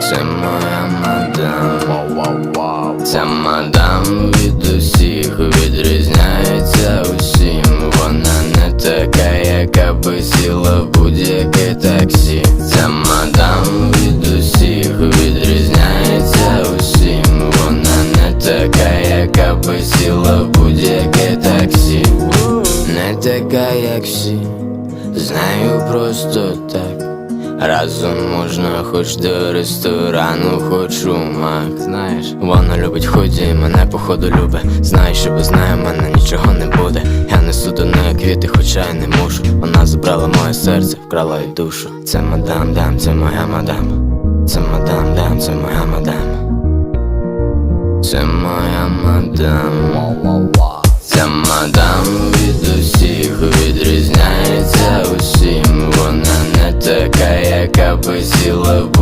Це моя мадам. Ця мадам від усіх відрізняється усім. Вона не така, яка би сіла в будь-яке таксі. Ця мадам від усіх відрізняється усім. Вона не така, яка би сіла в будь-яке таксі. Не така, як всі, знаю просто так Разом можна хоч до ресторану, хоч у мак. Знаєш, вона любить ході, і мене походу любить. Знає, що без неї мене нічого не буде. Я несу до неї квіти, хоча й не мушу. Вона забрала моє серце, вкрала й душу. Це мадам, дам, це моя мадам. Це мадам, дам, це моя мадам. Це моя мадам. Ця мадам яка би сіла в